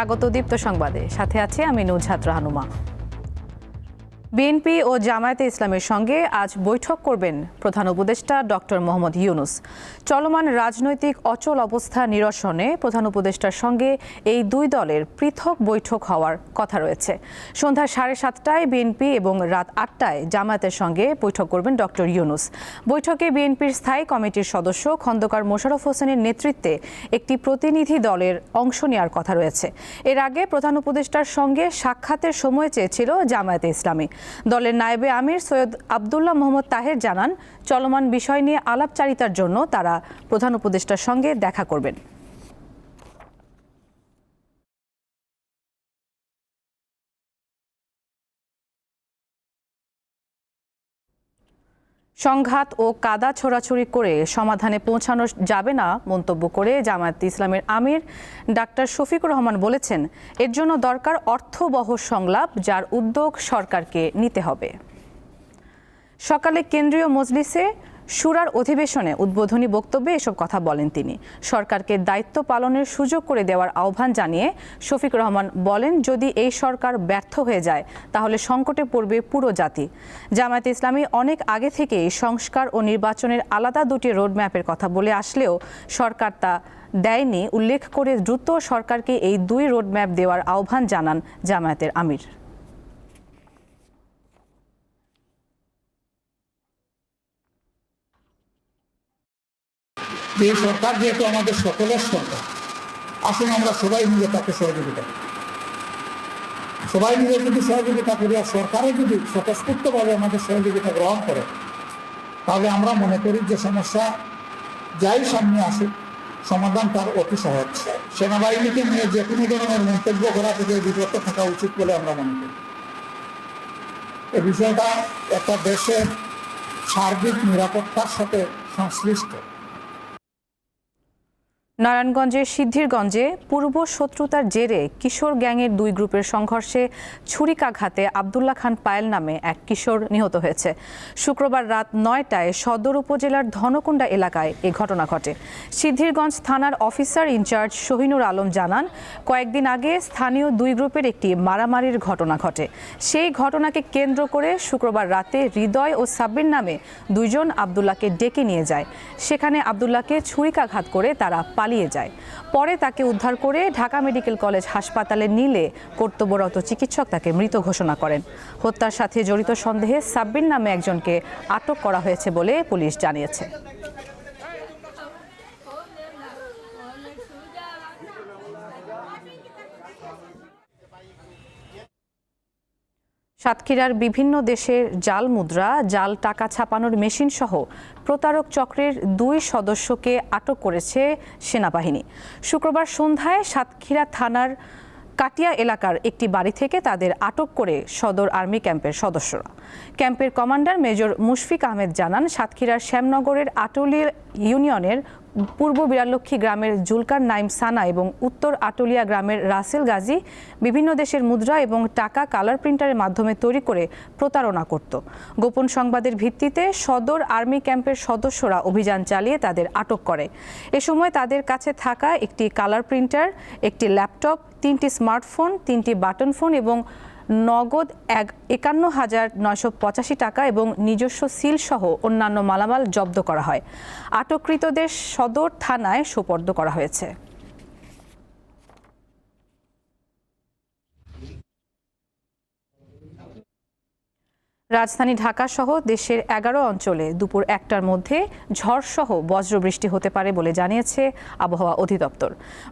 স্বাগত দীপ্ত সংবাদে। সাথে আছে আমি নুজহাত রাহানুমা বিএনপি ও জামায়াতে ইসলামের সঙ্গে আজ বৈঠক করবেন প্রধান উপদেষ্টা ডক্টর মোহাম্মদ ইউনুস। চলমান রাজনৈতিক অচল অবস্থা নিরসনে প্রধান উপদেষ্টার সঙ্গে এই দুই দলের পৃথক বৈঠক হওয়ার কথা রয়েছে। সন্ধ্যা সাড়ে সাতটায় বিএনপি এবং রাত আটটায় জামায়াতের সঙ্গে বৈঠক করবেন ডক্টর ইউনুস। বৈঠকে বিএনপির স্থায়ী কমিটির সদস্য খন্দকার মোশারফ হোসেনের নেতৃত্বে একটি প্রতিনিধি দলের অংশ নেওয়ার কথা রয়েছে। এর আগে প্রধান উপদেষ্টার সঙ্গে সাক্ষাতের সময় চেয়েছিল জামায়াতে ইসলামী। দলের নায়েবে আমির সৈয়দ আবদুল্লাহ মোহাম্মদ তাহের জানান, চলমান বিষয় নিয়ে আলাপচারিতার জন্য তারা প্রধান উপদেষ্টার সঙ্গে দেখা করবেন। সংঘাত ও কাদা ছোড়াছড়ি করে সমাধানে পৌঁছানো যাবে না মন্তব্য করে জামায়াত ইসলামের আমির ডাক্তার শফিকুর রহমান বলেছেন, এর জন্য দরকার অর্থবহ সংলাপ যার উদ্যোগ সরকারকে নিতে হবে। সকালে কেন্দ্রীয় মজলিসে সুরার অধিবেশনে উদ্বোধনী বক্তব্যে এসব কথা বলেন তিনি। সরকারকে দায়িত্ব পালনের সুযোগ করে দেওয়ার আহ্বান জানিয়ে শফিক রহমান বলেন, যদি এই সরকার ব্যর্থ হয়ে যায়, তাহলে সংকটে পড়বে পুরো জাতি। জামায়াতে ইসলামী অনেক আগে থেকেই সংস্কার ও নির্বাচনের আলাদা দুটি রোডম্যাপের কথা বলে আসলেও সরকার তা দেয়নি। উল্লেখ করে দ্রুত সরকারকে এই দুই রোডম্যাপ দেওয়ার আহ্বান জানান জামায়াতের আমির। এই সরকার যেহেতু আমাদের সকলের সরকার, আসুন আমরা সবাই মিলে তাকে সহযোগিতা করি। সবাই মিলে যদি সহযোগিতা করি আর সরকারও যদি স্বতঃস্ফূর্তভাবে আমাদের সহযোগিতা গ্রহণ করে, তাহলে আমরা মনে করি যে সমস্যা যাই সামনে আসুক, সমাধান তার অতি সহজ। সেনাবাহিনীকে নিয়ে যে কোনো ধরনের মন্তব্য করা থেকে বিরত থাকা উচিত বলে আমরা মনে করি। এই বিষয়টা একটা দেশের সার্বিক নিরাপত্তার সাথে সংশ্লিষ্ট। নারায়ণগঞ্জের সিদ্ধিরগঞ্জে পূর্ব শত্রুতার জেরে কিশোর গ্যাংয়ের দুই গ্রুপের সংঘর্ষে ছুরিকাঘাতে আবদুল্লাহ খান পায়েল নামে এক কিশোর নিহত হয়েছে। শুক্রবার রাত নয়টায় সদর উপজেলার ধনকুণ্ডা এলাকায় এ ঘটনা ঘটে। সিদ্ধিরগঞ্জ থানার অফিসার ইনচার্জ শহীনুর আলম জানান, কয়েকদিন আগে স্থানীয় দুই গ্রুপের একটি মারামারির ঘটনা ঘটে। সেই ঘটনাকে কেন্দ্র করে শুক্রবার রাতে হৃদয় ও সাব্বির নামে দুইজন আবদুল্লাহকে ডেকে নিয়ে যায়। সেখানে আবদুল্লাহকে ছুরিকাঘাত করে তারা পালিয়ে যায়। পরে তাকে উদ্ধার করে ঢাকা মেডিকেল কলেজ হাসপাতালে নিলে কর্তব্যরত চিকিৎসক তাকে মৃত ঘোষণা করেন। হত্যার সাথে জড়িত সন্দেহে সাব্বির নামে একজনকে আটক করা হয়েছে বলে পুলিশ জানিয়েছে। সাতক্ষীরার বিভিন্ন দেশের জাল মুদ্রা, জাল টাকা ছাপানোর মেশিন সহ প্রতারক চক্রের দুই সদস্যকে আটক করেছে সেনাবাহিনী। শুক্রবার সন্ধ্যায় সাতক্ষীরা থানার কাটিয়া এলাকার একটি বাড়ি থেকে তাদের আটক করে সদর আর্মি ক্যাম্পের সদস্যরা। ক্যাম্পের কমান্ডার মেজর মুশফিক আহমেদ জানান, সাতক্ষীরার শ্যামনগরের আটলিয়া ইউনিয়নের পূর্ব বিরালক্ষী গ্রামের জুলকার নাইম সানা এবং উত্তর আটলিয়া গ্রামের রাসেল গাজী বিভিন্ন দেশের মুদ্রা এবং টাকা কালার প্রিন্টারের মাধ্যমে তৈরি করে প্রতারণা করত। গোপন সংবাদের ভিত্তিতে সদর আর্মি ক্যাম্পের সদস্যরা অভিযান চালিয়ে তাদের আটক করে। এ সময় তাদের কাছে থাকা একটি কালার প্রিন্টার, একটি ল্যাপটপ, তিনটি স্মার্টফোন, তিনটি বাটন ফোন এবং নগদ এক একান্ন হাজার নয়শো পঁচাশি টাকা এবং নিজস্ব সিল সহ অন্যান্য মালামাল জব্দ করা হয়। আটককৃতদের সদর থানায় সোপর্দ করা হয়েছে। রাজধানী ঢাকা সহ দেশের এগারো অঞ্চলে দুপুর একটার মধ্যে ঝড়সহ বজ্রবৃষ্টি হতে পারে বলে জানিয়েছে আবহাওয়া অধিদপ্তর।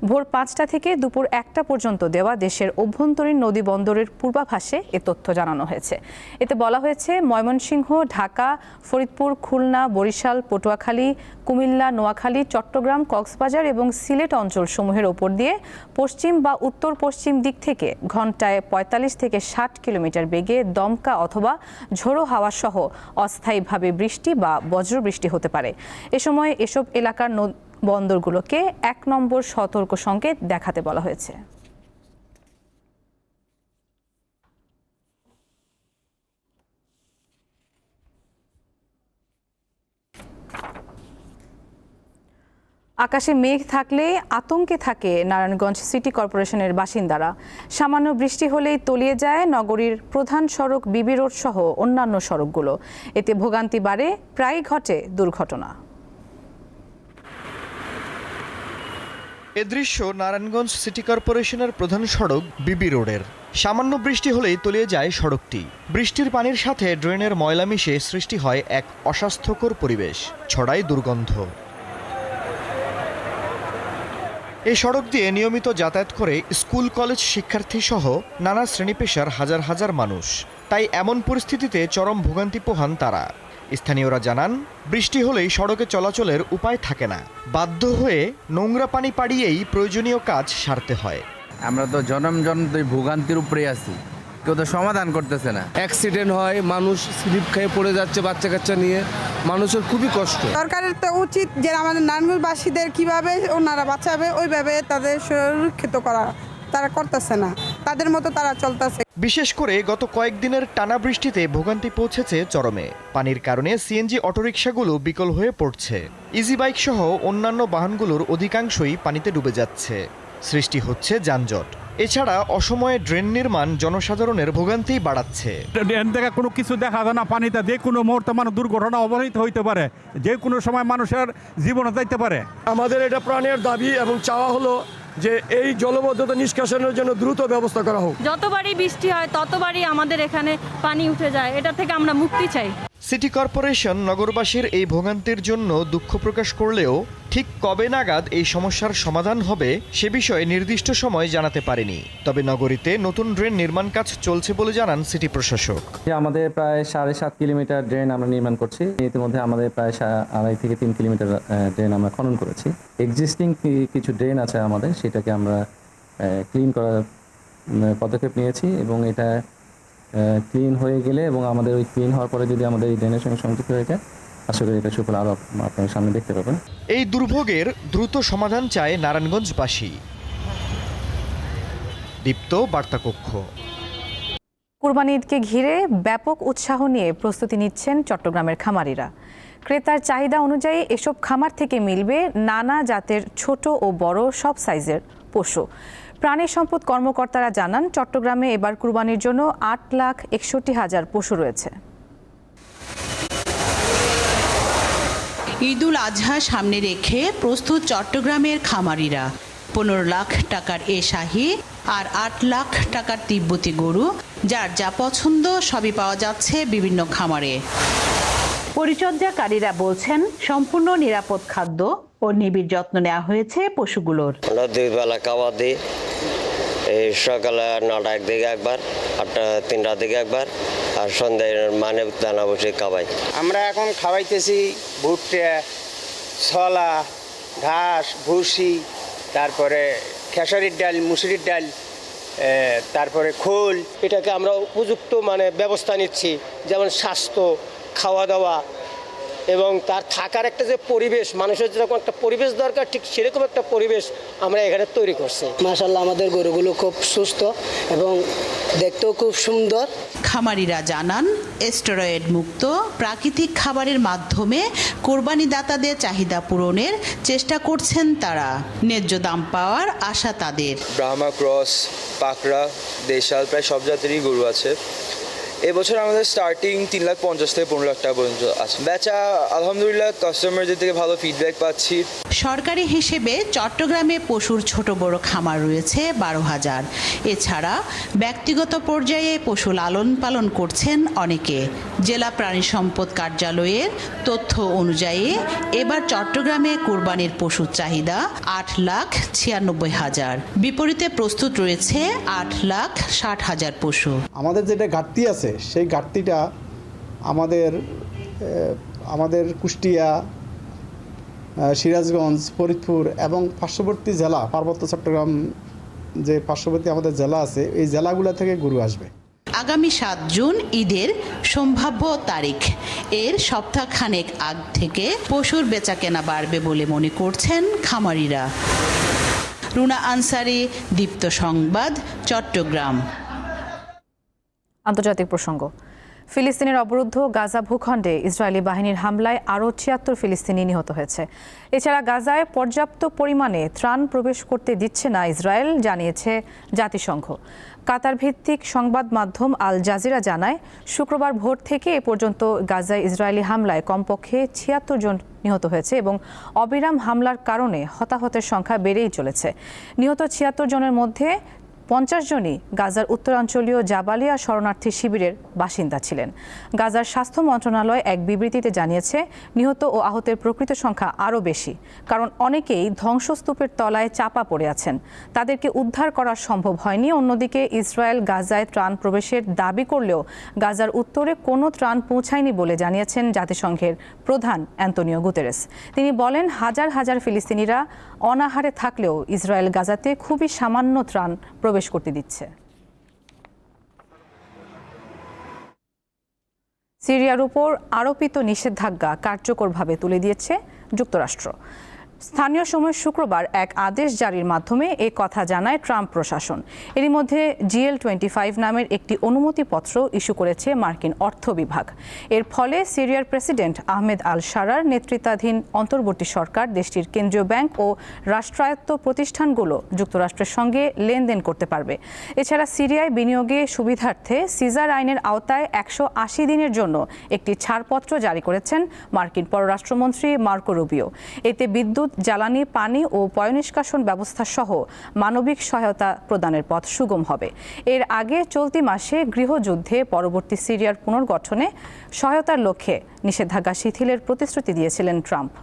ভোর পাঁচটা থেকে দুপুর একটা পর্যন্ত দেওয়া দেশের অভ্যন্তরীণ নদী বন্দরের পূর্বাভাসে এ তথ্য জানানো হয়েছে। এতে বলা হয়েছে, ময়মনসিংহ, ঢাকা, ফরিদপুর, খুলনা, বরিশাল, পটুয়াখালী, কুমিল্লা, নোয়াখালী, চট্টগ্রাম, কক্সবাজার এবং সিলেট অঞ্চলসমূহের ওপর দিয়ে পশ্চিম বা উত্তর পশ্চিম দিক থেকে ঘন্টায় পঁয়তাল্লিশ থেকে ষাট কিলোমিটার বেগে দমকা অথবা ঝোড়ো হাওয়া সহ অস্থায়ীভাবে বৃষ্টি বা বজ্রবৃষ্টি হতে পারে। এ সময় এসব এলাকার নদ- বন্দরগুলোকে এক নম্বর সতর্ক সংকেত দেখাতে বলা হয়েছে। আকাশে মেঘ থাকলে আতঙ্কে থাকে নারায়ণগঞ্জ সিটি কর্পোরেশনের বাসিন্দারা। সামান্য বৃষ্টি হলেই তলিয়ে যায় নগরীর প্রধান সড়ক বিবি রোড সহ অন্যান্য সড়কগুলো। এতে ভোগান্তি বাড়ে প্রায় ঘটে দুর্ঘটনা। এ দৃশ্য নারায়ণগঞ্জ সিটি কর্পোরেশনের প্রধান সড়ক বিবি রোডের। সামান্য বৃষ্টি হলেই তলিয়ে যায় সড়কটি। বৃষ্টির পানির সাথে ড্রেনের ময়লা মিশে সৃষ্টি হয় এক অস্বাস্থ্যকর পরিবেশ, ছড়ায় দুর্গন্ধ। এই সড়ক দিয়ে নিয়মিত যাতায়াত করে স্কুল, কলেজ শিক্ষার্থী সহ নানা শ্রেণি পেশার হাজার হাজার মানুষ। তাই এমন পরিস্থিতিতে চরম ভোগান্তি পোহান তারা। স্থানীয়রা জানান, বৃষ্টি হলেই সড়কে চলাচলের উপায় থাকে না। বাধ্য হয়ে নোংরা পানি পাড়িয়েই প্রয়োজনীয় কাজ সারতে হয়। আমরা তো জনম জন ভোগান্তির উপরে আছি। কেউ তো সমাধান করতেছে না। অ্যাক্সিডেন্ট হয় মানুষ স্লিপ খেয়ে পড়ে যাচ্ছে বাচ্চা কাচ্চা নিয়ে। মানুষের খুবই কষ্ট। সরকারের তো উচিত যে আমাদের নারায়ণগঞ্জবাসীদের কীভাবে ওনারা বাঁচাবে ওইভাবে তাদের সুরক্ষিত করা। তারা করতেছে না। তাদের মতো তারা চলতেছে। বিশেষ করে গত কয়েকদিনের টানা বৃষ্টিতে ভোগান্তি পৌঁছেছে চরমে। পানির কারণে সিএনজি অটোরিকশাগুলো বিকল হয়ে পড়ছে। ইজি বাইক সহ অন্যান্য বাহনগুলোর অধিকাংশই পানিতে ডুবে যাচ্ছে। সৃষ্টি হচ্ছে যানজট। এছাড়া অসময়ে ড্রেন নির্মাণ জনসাধারণের ভোগান্তি বাড়াচ্ছে। ড্রেন থেকে কোনো কিছু দেখা যায় না পানিতে যে কোনো মুহূর্তে মানুষ দুর্ঘটনা অবহিত হইতে পারে যে কোনো সময় মানুষের জীবনে যাইতে পারে। আমাদের এটা প্রাণের দাবি এবং চাওয়া হলো যে এই জলবদ্ধতা নিষ্কাশনের জন্য দ্রুত ব্যবস্থা করা হোক। যতবারই বৃষ্টি হয় ততবারই আমাদের এখানে পানি উঠে যায়। এটা থেকে আমরা মুক্তি চাই। সিটি কর্পোরেশন নগরবাসীর এই ভোগান্তির জন্য দুঃখ প্রকাশ করলেও ঠিক কবে নাগাদ এই সমস্যার সমাধান হবে সে বিষয়ে নির্দিষ্ট সময় জানাতে পারেনি। তবে নগরীতে নতুন ড্রেন নির্মাণ কাজ চলছে বলে জানান সিটি প্রশাসক। আমাদের প্রায় সাড়ে সাত কিলোমিটার ড্রেন আমরা নির্মাণ করছি। ইতিমধ্যে আমাদের প্রায় আড়াই থেকে তিন কিলোমিটার ড্রেন আমরা খনন করেছি। এক্সিস্টিং কিছু ড্রেন আছে আমাদের, সেটাকে আমরা ক্লিন করার পদক্ষেপ নিয়েছি এবং এটা ক্লিন হয়ে গেলে এবং আমাদের ওই ক্লিন হওয়ার পরে যদি আমাদের এই ড্রেনের সঙ্গে সংযুক্ত হয়ে যায় আশা করি এটা সুফল আরও আপনার সামনে দেখতে পাবেন। এই দুর্ভোগের দ্রুত সমাধান চায় নারায়ণগঞ্জবাসী। দীপ্ত বার্তাকক্ষ। কুরবানি ঈদকে ঘিরে ব্যাপক উৎসাহ নিয়ে প্রস্তুতি নিচ্ছেন চট্টগ্রামের খামারিরা। ক্রেতার চাহিদা অনুযায়ী এসব খামার থেকে মিলবে নানা জাতের ছোট ও বড় সব সাইজের পশু প্রাণী সম্পদ কর্মকর্তারা জানান চট্টগ্রামে এবার কুরবানির জন্য আট লাখ একষট্টি হাজার পশু রয়েছে। ঈদুল আজহা সামনে রেখে প্রস্তুত চট্টগ্রামের খামারিরা। পনেরো লাখ টাকার এ শাহি আর আট লাখ টাকার তিব্বতী গরু যার যা পছন্দ সবই পাওয়া যাচ্ছে বিভিন্ন খামারে। পরিচর্যাকারীরা বলছেন সম্পূর্ণ নিরাপদ খাদ্য ও নিবিড় যত্ন নেওয়া হয়েছে পশুগুলোর। আমরা দুই বেলা খাবার দিই এই সকালে নটার দিকে একবার আটটা তিনটার দিকে একবার আর সন্ধ্যায় মানে দানা বসে খাবাই আমরা এখন খাওয়াইতেছি ভুট্টা ছলা ঘাস ভুসি তারপরে খেসারির ডাল মুসুরির ডাল তারপরে খোল। এটাকে আমরা উপযুক্ত মানে ব্যবস্থা নিচ্ছি যেমন স্বাস্থ্য খাওয়া দাওয়া এবং তার থাকার একটা যে পরিবেশ মানুষের যেরকম একটা পরিবেশ দরকার ঠিক সেরকম একটা পরিবেশ আমরা এখানে তৈরি করছি। মাসাল্লাহ আমাদের গরুগুলো খুব সুস্থ এবং দেখতেও খুব সুন্দর। খামারিরা জানান স্টেরয়েড মুক্ত প্রাকৃতিক খাবারের মাধ্যমে কোরবানি দাতাদের চাহিদা পূরণের চেষ্টা করছেন তারা। ন্যায্য দাম পাওয়ার আশা তাদের। ব্রাহ্মা ক্রস পাকড়া দেশাল প্রায় সব জাতেরই গরু আছে। এবছর আমাদের স্টার্টিং তিন লাখ পঞ্চাশ থেকে পনেরো লাখ টাকা পর্যন্ত আছে। বেচা আলহামদুলিল্লাহ কাস্টমারদের থেকে ভালো ফিডব্যাক পাচ্ছি। সরকারি হিসেবে চট্টগ্রামে পশুর ছোট বড় খামার রয়েছে বারো হাজার। এছাড়া ব্যক্তিগত পর্যায়ে পশু লালন পালন করছেন অনেকে। জেলা প্রাণী সম্পদ কার্যালয়ের তথ্য অনুযায়ী এবার চট্টগ্রামে কোরবানির পশুর চাহিদা আট লাখ ছিয়ানব্বই হাজার। বিপরীতে প্রস্তুত রয়েছে আট লাখ ষাট হাজার পশু। আমাদের যেটা ঘাটতি আছে সেই ঘাটতিটা আমাদের আমাদের কুষ্টিয়া সিরাজগঞ্জ, ফরিদপুর এবং পার্শ্ববর্তী জেলা, পার্বত্য চট্টগ্রাম যে পার্শ্ববর্তী আমাদের জেলা আছে, এই জেলাগুলো থেকে গরু আসবে। আগামী সাত জুন ঈদের সম্ভাব্য তারিখ। এর সপ্তাহখানেক আগ থেকে পশুর বেচাকেনা বাড়বে বলে মনে করছেন খামারিরা। রুনা আনসারি, দীপ্ত সংবাদ, চট্টগ্রাম। আন্তর্জাতিক প্রসঙ্গ। ফিলিস্তিনের অবরুদ্ধ গাজা ভূখণ্ডে ইসরায়েলি বাহিনীর হামলায় আরও ছিয়াত্তর ফিলিস্তিনি নিহত হয়েছে। এছাড়া গাজায় পর্যাপ্ত পরিমাণে ত্রাণ প্রবেশ করতে দিচ্ছে না ইসরায়েল, জানিয়েছে জাতিসংঘ। কাতার ভিত্তিক সংবাদ মাধ্যম আল জাজিরা জানায়, শুক্রবার ভোর থেকে এ পর্যন্ত গাজায় ইসরায়েলি হামলায় কমপক্ষে ছিয়াত্তর জন নিহত হয়েছে এবং অবিরাম হামলার কারণে হতাহতের সংখ্যা বেড়েই চলেছে। নিহত ছিয়াত্তর জনের মধ্যে পঞ্চাশ জনই গাজার উত্তরাঞ্চলীয় জাবালিয়া শরণার্থী শিবিরের বাসিন্দা ছিলেন। গাজার স্বাস্থ্য মন্ত্রণালয় এক বিবৃতিতে জানিয়েছে, নিহত ও আহতের প্রকৃত সংখ্যা আরও বেশি, কারণ অনেকেই ধ্বংসস্তূপের তলায় চাপা পড়ে আছেন। তাদেরকে উদ্ধার করা সম্ভব হয়নি, অন্যদিকে ইসরায়েল গাজায় ত্রাণ প্রবেশের দাবি করলেও গাজার উত্তরে কোনো ত্রাণ পৌঁছায়নি বলে জানিয়েছেন জাতিসংঘের প্রধান অ্যান্তনিও গুতেরেস। তিনি বলেন, হাজার হাজার ফিলিস্তিনিরা অনাহারে থাকলেও ইসরায়েল গাজাতে খুবই সামান্য ত্রাণ প্রবেশ করতে দিচ্ছে। সিরিয়ার উপর আরোপিত নিষেধাজ্ঞা কার্যকরভাবে তুলে দিয়েছে যুক্তরাষ্ট্র। স্থানীয় সময় শুক্রবার এক আদেশ জারির মাধ্যমে এ কথা জানায় ট্রাম্প প্রশাসন। এরই মধ্যে জিএল টোয়েন্টি ফাইভ নামের একটি অনুমতিপত্র ইস্যু করেছে মার্কিন অর্থ বিভাগ। এর ফলে সিরিয়ার প্রেসিডেন্ট আহমেদ আল সারার নেতৃত্বাধীন অন্তর্বর্তী সরকার, দেশটির কেন্দ্রীয় ব্যাংক ও রাষ্ট্রায়ত্ত প্রতিষ্ঠানগুলো যুক্তরাষ্ট্রের সঙ্গে লেনদেন করতে পারবে। এছাড়া সিরিয়ায় বিনিয়োগে সুবিধার্থে সিজার আইনের আওতায় একশো আশি দিনের জন্য একটি ছাড়পত্র জারি করেছেন মার্কিন পররাষ্ট্রমন্ত্রী মার্কো রুবিও। এতে বিদ্যুৎ জ্বালানি, পানি ও পয়নিষ্কাশন ব্যবস্থা সহ মানবিক সহায়তা প্রদানের পথ সুগম হবে। এর আগে চলতি মাসে গৃহযুদ্ধে পরবর্তী সিরিয়ার পুনর্গঠনে সহায়তার লক্ষ্যে নিষেধাজ্ঞা শিথিলের প্রতিশ্রুতি দিয়েছিলেন ট্রাম্প।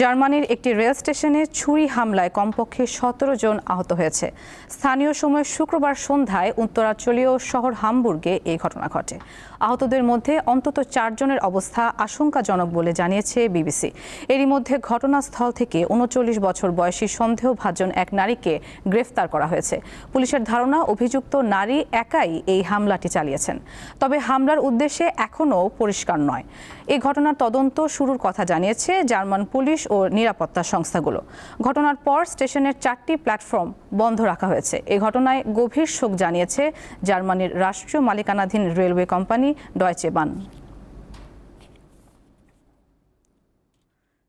জার্মানির একটি রেল স্টেশনে ছুরি হামলায় কমপক্ষে সতেরো জন আহত হয়েছে। স্থানীয় সময় শুক্রবার সন্ধ্যায় উত্তরাঞ্চলীয় শহর হামবুর্গে এই ঘটনা ঘটে। আহতদের মধ্যে অন্তত চারজনের অবস্থা আশঙ্কাজনক বলে জানিয়েছে বিবিসি। এরই মধ্যে ঘটনাস্থল থেকে উনচল্লিশ বছর বয়সী সন্দেহভাজন এক নারীকে গ্রেফতার করা হয়েছে। পুলিশের ধারণা, অভিযুক্ত নারী একাই এই হামলাটি চালিয়েছেন। তবে হামলার উদ্দেশ্যে এখনও পরিষ্কার নয়। এই ঘটনার তদন্ত শুরুর কথা জানিয়েছে জার্মান পুলিশ ও নিরাপত্তা সংস্থাগুলো। ঘটনার পর স্টেশনের চারটি প্ল্যাটফর্ম বন্ধ রাখা হয়েছে। এ ঘটনায় গভীর শোক জানিয়েছে জার্মানির রাষ্ট্রীয় মালিকানাধীন রেলওয়ে কোম্পানি ডয়চে বান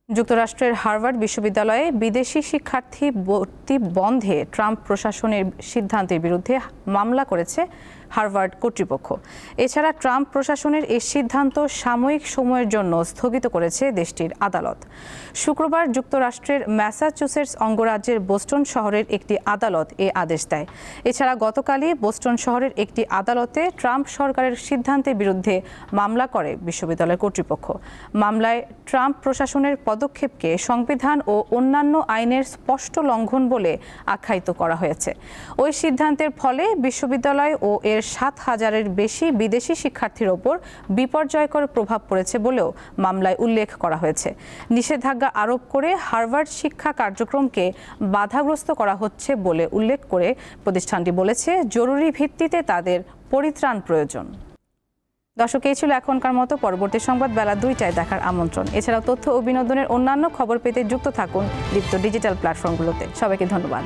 যুক্তরাষ্ট্রের হার্ভার্ড বিশ্ববিদ্যালয়ে বিদেশি শিক্ষার্থী ভর্তি বন্ধে ট্রাম্প প্রশাসনের সিদ্ধান্তের বিরুদ্ধে মামলা করেছে হার্ভার্ড কর্তৃপক্ষ। এছাড়া ট্রাম্প প্রশাসনের এই সিদ্ধান্ত সাময়িক সময়ের জন্য স্থগিত করেছে দেশটির আদালত। শুক্রবার যুক্তরাষ্ট্রের ম্যাসাচুসেটস অঙ্গরাজ্যের বোস্টন শহরের একটি আদালত এ আদেশ দেয়। এছাড়া গতকালই বোস্টন শহরের একটি আদালতে ট্রাম্প সরকারের সিদ্ধান্তের বিরুদ্ধে মামলা করে বিশ্ববিদ্যালয় কর্তৃপক্ষ। মামলায় ট্রাম্প প্রশাসনের পদক্ষেপকে সংবিধান ও অন্যান্য আইনের স্পষ্ট লঙ্ঘন বলে আখ্যায়িত করা হয়েছে। ওই সিদ্ধান্তের ফলে বিশ্ববিদ্যালয় ও এর সাত হাজারের বেশি বিদেশি শিক্ষার্থীর ওপর বিপর্যয়কর প্রভাব পড়েছে বলেও মামলায় উল্লেখ করা হয়েছে। নিষেধাজ্ঞা আরোপ করে হার্ভার্ড শিক্ষা কার্যক্রমকে বাধাগ্রস্ত করা হচ্ছে বলে উল্লেখ করে প্রতিষ্ঠানটি বলেছে, জরুরি ভিত্তিতে তাদের পরিত্রাণ প্রয়োজন। দর্শক, এই ছিল এখনকার মতো পরবর্তী সংবাদ বেলা দুইটায় দেখার আমন্ত্রণ। এছাড়াও তথ্য ও বিনোদনের অন্যান্য খবর পেতে যুক্ত থাকুন দীপ্ত ডিজিটাল প্ল্যাটফর্মগুলোতে। সবাইকে ধন্যবাদ।